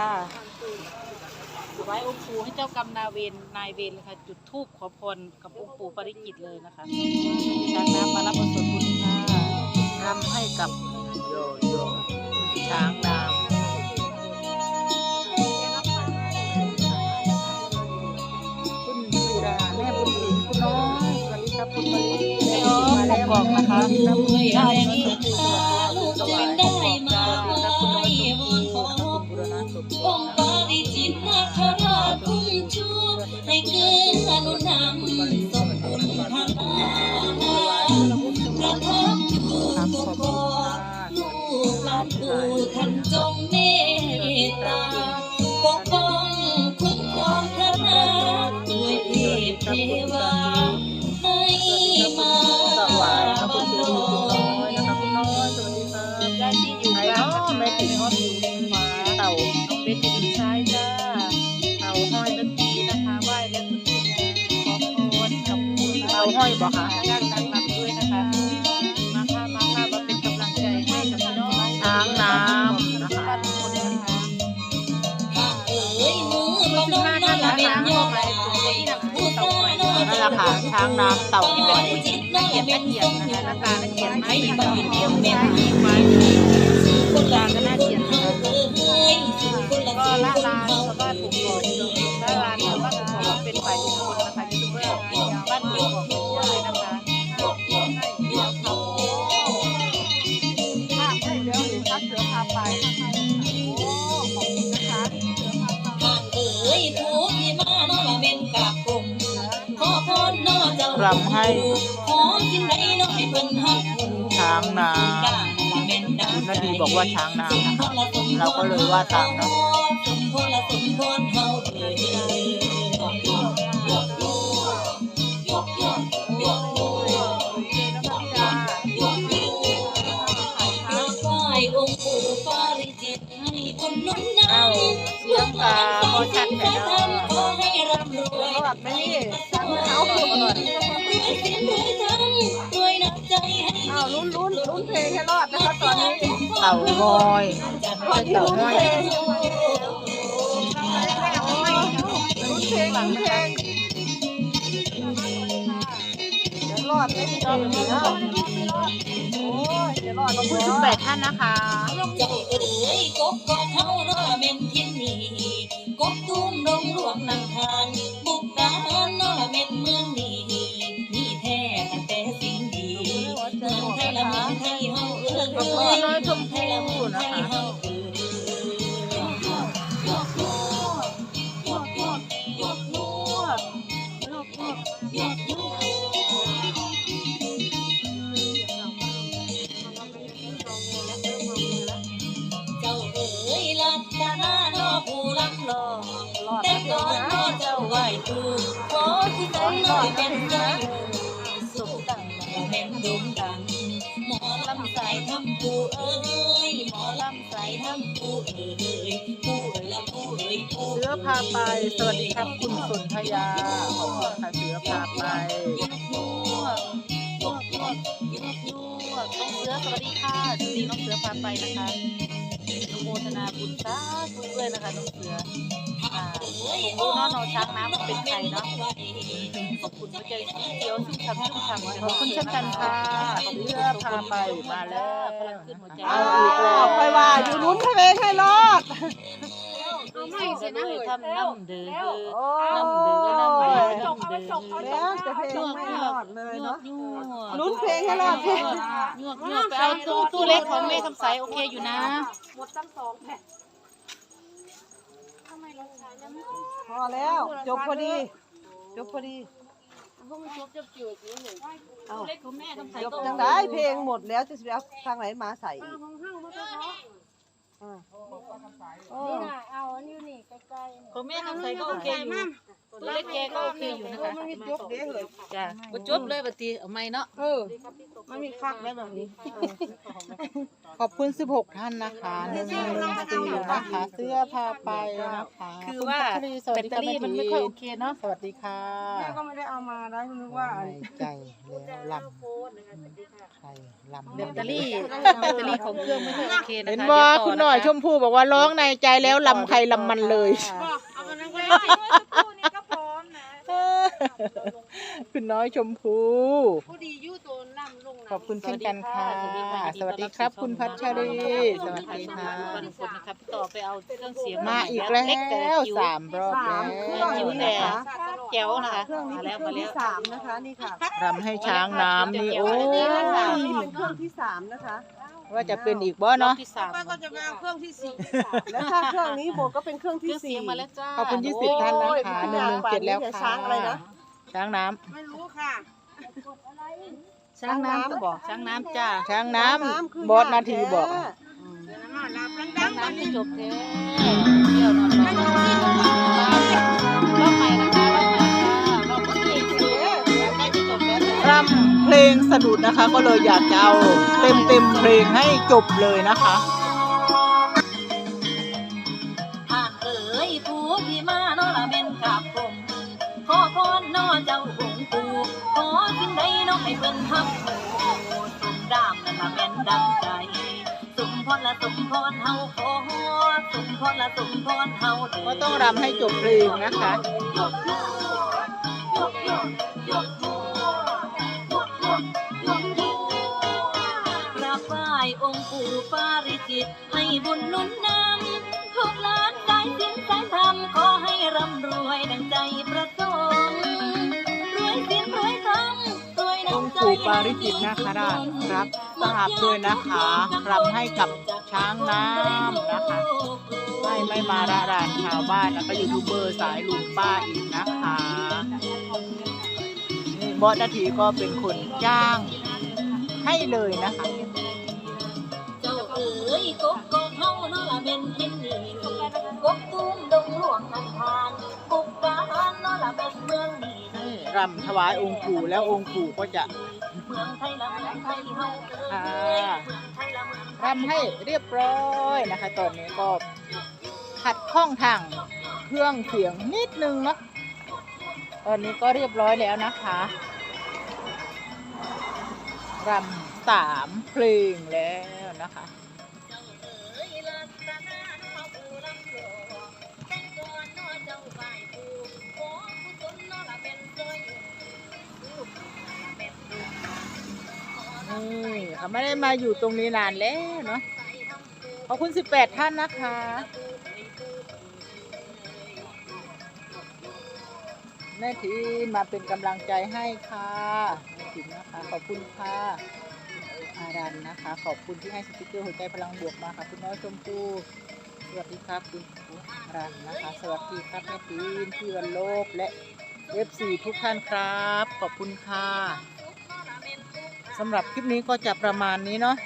ค่ะถวายองค์ปู่ให้เจ้ากรรมนายเวรนายเวรเลยค่ะ จุดธูปขอพรกับองค์ปู่ปริจิตรเลยนะคะจากน้ำมารับผลส่วนบุญค่ะทำให้กับโยโย่ช้างดำคุณสุดาแม่บุญถึงคุณน้อยสวัสดีครับคุณมะลิแม่อ้อมกกอกนะคะน้ำมือได้นี่ลูกเป็น บ่คะย่างดังรับด้วยนะคะ มาค่ะมาค่ะมาเป็นกำลังใจให้กับพี่น้องช้างน้ำนะคะบ้านทุกคนนะคะข้าเอ๋ยมือประนมน้ำเป็นยอดผู้ตานอนั่นแหละค่ะช้างน้ำเต่าปห้อายริจิตนาเกียรติเป็และนเกียรตินะคะหน้าตาและเกียรติให้ไม่บ้าบ้านนเดีเดียยววแม่แม่ดีไม้คนละคนเอ้ยคนละก็คนละคนลานเฮาชาวบ้าน รำให้ช้างนานาดีบอกว่าช้างนานะครับเราก็เลยว่าตามนะเอาเสียงตาพอชัดแต่ก็ให้ร่ำรวยไม่เอาคืน อ้าวลุ้นลุ้นลุ้นเพลงให้รอดนะคะตอนนี้เต่าห้อยไม่ใช่เต่าห้อยลุ้นเพลงลุ้นเพลงเดี๋ยวรอดไม่มีรอดเลยนะโอ้ยเดี๋ยวรอดขอบคุณทุกแปดท่านนะคะ เจ้าเอ๋ยกบกองเฮาเนาะเป็นทิน เจ้าเอ๋ยลัดตาหน้านอผู้ลักลอแต่ก่อนนอเจ้าไหวตูขอที่ใจน้อยเป็นใจสุขตั้งแต่แม่นดุงดังหมอลำสายทำผู้เอ้ยหมอลำสายทำผู้เอ้ยผู้เอ้ยละผู้เอ้ยผู้เอ๋ย เสือพาไป สวัสดีครับคุณสุนทยาขอบคุณค่ะ เสือสวัสดีค่ะสวัสดีน้องเสือพาไปนะคะอนุโมทนาบุญสาธุด้วยนะคะน้องเสืออ่าผมรู้เนาะน้องช้างน้ำมันเป็นใครเนาะขอบคุณพระเจ้าสีเขียวชุ่มฉ่ำชุ่มฉ่ำขอบคุณเช่นกันค่ะเสือพาไปมาแล้วพลังขึ้นหัวใจเอาอีกแล้วไปว่าอยู่ลุ้นเพลงให้รอด เอาไม่เสร็จนะเลยเฮ้ยทำน้ำเดือดโอ้น้ำเดือดน้ำเดือดน้ำเดือดแล้วจะเพลงไม่รอดเลยเนาะลุ้นเพลงให้รอดเพลงยวกยวกไปเอาตู้ตู้เล็กของแม่คำใสโอเคอยู่นะหมดตั้งสองแผ่นทำไมเราใช้แล้วไม่พอแล้ว จบพอดี จบพอดีพวกมันจบจะจืดอยู่เอาตู้เล็กของแม่คำใสจบจังได้เพลงหมดแล้วจะไปเอาทางไหนมาใส่ นก็เพราะอ่านี่นะเอาอันนี้นี่ใกล้ๆของแม่คำใสก็โอเคอยู่ตู้เล็กแกก็โอเคอยู่นะคะมันมีจบเด้เลยจ้ะบ่จบเลยบัดทีเอาไม่เนาะเออมันมีคักได้แบบนี้ ขอบคุณ 16 ท่านนะคะหนึ่งหนึ่งสี่นะคะ เสื้อพาไปนะคะคือว่าณพัชรีสวัสแบตดีเตอค่ะรี่แม่มันไม่ทีค่อยโอเคเนาะสวัสดีค่ะแม่ก็ไม่ได้เอามาได้นึกว่าในใจแล้วลำใครลำแบตเตอรี่แบตเตอรี่ของเครื่องไม่ค่อยโอเคนะคะเห็นบ่ดี๋วต่คุณหน่อยะะชมพู่บอกว่าร้องในใจแล้วลำใครลำมันเลย เอามานั่งก็ได้คู่นี้ก็พร้อมนะ คุณน้อยชมพู่ผู้ดียู่โตนล่ำลงขอบคุณเช่นกันค่ะสวัสดีค่ะ สวัสดีครับ คุณพัชรี สวัสดีค่ะทุกคนนะครับพี่ต่อไปเอาเครื่องเสียงมาอีกแล้วเล็กแต่จิ๋วสามรอบแล้วเครื่องนี้นะคะแจ๋วนะคะเครื่องนี้มาเป็นแล้วเครื่มาองแล้ที่วสามนะคะนี่ค่ะรำให้ช้างน้ำนี่โอ้นี่ยเป็นเครื่องที่สามนะคะ ว่าจะเป็นอีกบ่รอบเนาะ ที่สามป้าก็จะมาเอาเครื่องที่สี่แล้วถ้าเครื่องนี้หมดก็เป็นเครื่องเครื่ที่องเสีสี่ ยงมาแล้วจ้าขอบคุณยี่สิบท่านนะโอ้ยคะพี่หนึ่งหนึ่งเจ็ดแล้วป่านนี้ค่ะ ช้างอะไรนะ ช้างน้ำไม่รู้ค่ะ ช้างน้ำก็บอกช้างน้ำจ้าช้างน้คืำบอสนาทีบอกแท้เดี๋ยวน้ำหลับดัช้างงๆน้ำที่จบแท้เที่ยวนอนรอบใหม่นะคะรอบใหม่ค่ะรอบที่สี่ใกล้จะจบแล้วจ้ะรำเพลงสะดุดนะคะ ก็เลยอยากจะเอาเต็มเต็มๆเพลงให้จบเลยนะคะ ใดน้องให้เพิ่นทำโอ้สมดามนั่นละแม่นดังใจ สมพรละสมพรเฮาขอสมพรละสมพรเฮาเด้ก็ต้องรำให้จบเพลงนะคะกราบไหว้องค์ปู่ปาริจิตให้บุญนุนนำลูกหลานสายสินสายธรรมขอให้ร่ำรวยดังใจประ ปาริจิตนาคราชรับสหบด้วยนะคะรำให้กับช้างน้ำนะคะไม่ไม่มาระรานชาวบ้านแล้วก็ยูทูบเบอร์สายลุงป้าอีกนะคะนี่บอสนาทีก็เป็นคนจ้างให้เลยนะคะรำถวายองค์ปู่แล้วองค์ปู่ก็จะ เมืองไทยละเมืองไทยเฮาเอ๋ยเมืองไทยละรำให้เรียบร้อยนะคะ ตอนนี้ก็ขัดข้องทางเครื่องเสียงนิดนึงเนาะตอนนี้ก็เรียบร้อยแล้วนะคะรำสามเพลงแล้วนะคะ นี่เขาไม่ได้มาอยู่ตรงนี้นานแล้วเนาะขอบคุณ18ท่านนะคะแม่ทีมาเป็นกำลังใจให้ค่ะแม่ทีนะคะขอบคุณค่ะอารันนะคะ ขอบคุณที่ให้สติ๊กเกอร์หัวใจพลังบวกมาค่ะคุณน้อยชมพู่สวัสดีครับคุณอารันนะคะ สวัสดีครับแม่ทีนพี่วันโลบและ F4 ทุกท่านครับ ขอบคุณค่ะ สำหรับคลิปนี้ก็จะประมาณนี้เนาะ